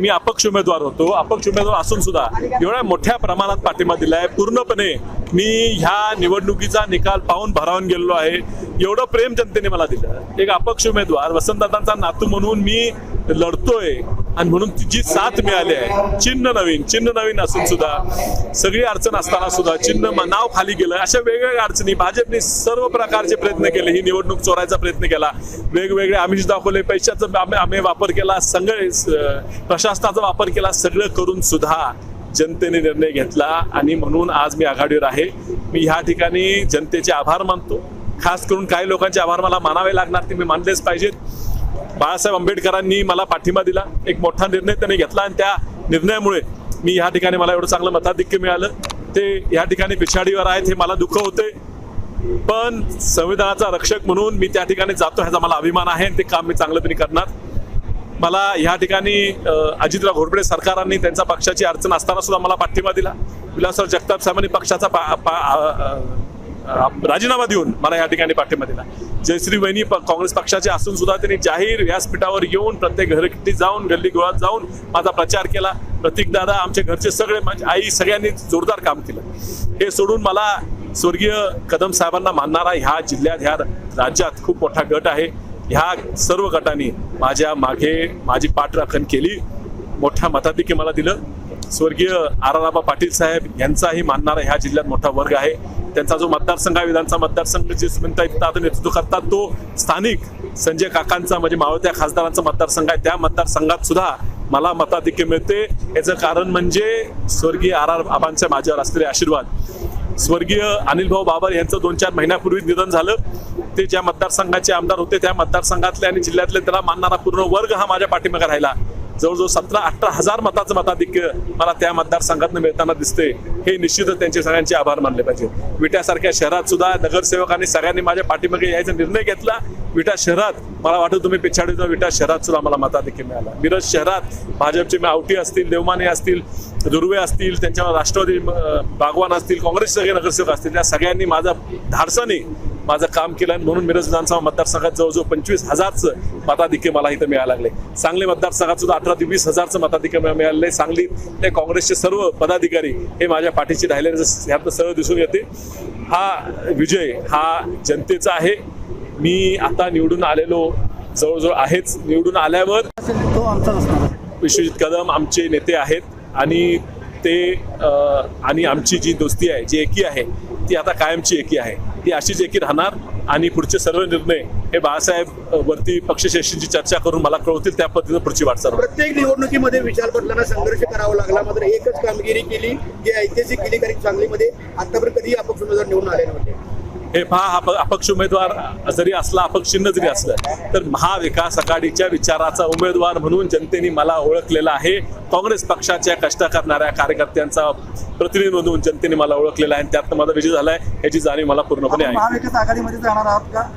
मी अपक्ष उमेदवार होतो. अपक्ष उमेदवार असून सुद्धा एवढ्या मोठ्या प्रमाणात पाठिंबा दिलाय. पूर्णपणे मी ह्या निवडणुकीचा निकाल पाहून भरावून गेलेलो आहे. एवढं प्रेम जनतेने मला दिलं. एक अपक्ष उमेदवार वसंतदादांचा नातू म्हणून मी लढतोय. आणि म्हणून जी साथ मिळाली आहे. चिन्ह नवीन चिन्ह नवीन असून सुद्धा सगळी अडचण असताना सुद्धा चिन्ह नाव खाली गेलं. अशा वेगवेगळ्या अडचणी भाजपने सर्व प्रकारचे प्रयत्न केले. ही निवडणूक चोरायचा प्रयत्न केला. वेगवेगळे आमिष दाखवले पैशाचा आम्ही वापर केला सगळे प्रशासनाचा वापर केला सगळं करून सुद्धा जनतेने निर्णय घेतला. आणि म्हणून आज मी आघाडीवर आहे. मी ह्या ठिकाणी जनतेचे आभार मानतो. खास करून काही लोकांचे आभार मला मानावे लागणार ते मी मानलेच पाहिजेत. बाळासाहेब आंबेडकरांनी मला पाठिंबा दिला एक मोठा निर्णय त्यांनी घेतला आणि त्या निर्णयामुळे मी ह्या ठिकाणी मला एवढं चांगलं मताधिक्य मिळालं. ते ह्या ठिकाणी पिछाडीवर आहेत हे मला दुःख होते. पण संविधानाचा रक्षक म्हणून मी त्या ठिकाणी जातो ह्याचा मला अभिमान आहे आणि ते काम मी चांगलं करणार. मला ह्या ठिकाणी अजितराव घोरपडे सरकारांनी त्यांच्या पक्षाची अडचण असताना सुद्धा मला पाठिंबा दिला. विलासराव जगताप साहेबांनी पक्षाचा पा- पा- राजीनामा देऊन मला या ठिकाणी पाठिंबा दिला. जयश्री वहिनी प- काँग्रेस पक्षाचे असून सुद्धा त्यांनी जाहीर व्यासपीठावर येऊन प्रत्येक घरकिटी जाऊन गल्ली गोळात जाऊन माझा प्रचार केला. प्रतीक दादा आमचे घरचे सगळे माझे आई सगळ्यांनी जोरदार काम केलं. हे सोडून मला स्वर्गीय कदम साहेबांना मानणारा ह्या जिल्ह्यात ह्या राज्यात खूप मोठा गट आहे. ह्या सर्व गटांनी माझ्या मागे माझी पाठराखण केली. मोठ्या मताधिक्य मला दिलं. स्वर्गीय आराराबा पाटील साहेब यांचाही मानणारा ह्या जिल्ह्यात मोठा वर्ग आहे. त्यांचा जो मतदारसंघ आहे विधानचा मतदारसंघ जे म्हणता येतं आता नेतृत्व करतात. तो स्थानिक संजय काकांचा म्हणजे मावळत्या खासदारांचा मतदारसंघ आहे. त्या मतदारसंघात सुद्धा मला मताधिक्य मिळते. याचं कारण म्हणजे स्वर्गीय आर आर बाबांच्या माझ्यावर असलेले आशीर्वाद. स्वर्गीय अनिल भाऊ बाबर यांचं दोन चार महिन्यापूर्वी निधन झालं. ते ज्या मतदारसंघाचे आमदार होते त्या मतदारसंघातले आणि जिल्ह्यातले त्याला मानणारा पूर्ण वर्ग हा माझ्या पाठीमागे राहिला. जवळजवळ सतरा अठरा हजार मताचं मताधिक्य मला त्या मतदारसंघातून मिळताना दिसते हे निश्चितच त्यांचे सगळ्यांचे आभार मानले पाहिजे विट्यासारख्या शहरात सुद्धा नगरसेवकांनी सगळ्यांनी माझ्या पाठीमागे यायचा निर्णय घेतला. विटा शहरात मला वाटतं तुम्ही पिछाडी विटा शहरात सुद्धा मला मताधिक्य मिळाला. मिरज शहरात भाजपचे आवटी असतील देवमाने असतील दुर्वे असतील त्यांच्यावर राष्ट्रवादी बागवान असतील काँग्रेस सगळे नगरसेवक असतील त्या सगळ्यांनी माझा धाडसाने माझं काम केलं आणि म्हणून मिरज विधानसभा मतदारसंघात जवळजवळ पंचवीस हजारचं मताधिक्य मला इथं मिळायला लागले. सांगली मतदारसंघात सुद्धा अठरा ते वीस हजारचं मताधिक्य मिळालेलं आहे सांगलीत ते काँग्रेसचे सर्व पदाधिकारी हे माझ्या पाठीशी राहिलेले ह्यातनं सरळ दिसून येते हा विजय हा जनतेचा आहे. मी आता निवडून आलेलो जवळजवळ आहेच. निवडून आल्यावर तो आहे. विश्वजित कदम आमचे नेते आहेत आणि ते आणि आमची जी दोस्ती आहे जी एकी आहे ती आता कायमची एकी आहे. ही अशीच एकी राहणार आणि पुढचे सर्व निर्णय हे बाळासाहेब वरती पक्षश्रेष्ठींची चर्चा करून मला कळवतील त्या पद्धतीनं पुढची वाटचाल प्रत्येक निवडणुकीमध्ये विशाल पाटलांना संघर्ष करावा लागला मात्र एकच कामगिरी केली जी ऐतिहासिक केली कारण सांगलीमध्ये आतापर्यंत कधीही अपक्ष उमेदवार निवडून आले नव्हते. हे पहा अपक्ष उमेदवार जरी असला अपक्ष चिन्ह जरी असलं तर महाविकास आघाडीच्या विचाराचा उमेदवार म्हणून जनतेने मला ओळखलेला आहे. काँग्रेस पक्षाच्या कष्ट करणाऱ्या कार्यकर्त्यांचा प्रतिनिधी म्हणून जनतेने मला ओळखलेला आहे आणि त्यातनं माझा विजय झालाय याची जाणीव मला पूर्णपणे आहे.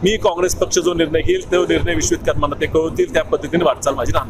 मी काँग्रेस पक्ष जो निर्णय घेईल तो निर्णय विश्वित करताना ते कळवतील त्या पद्धतीने वाटचाल माझी राहणार.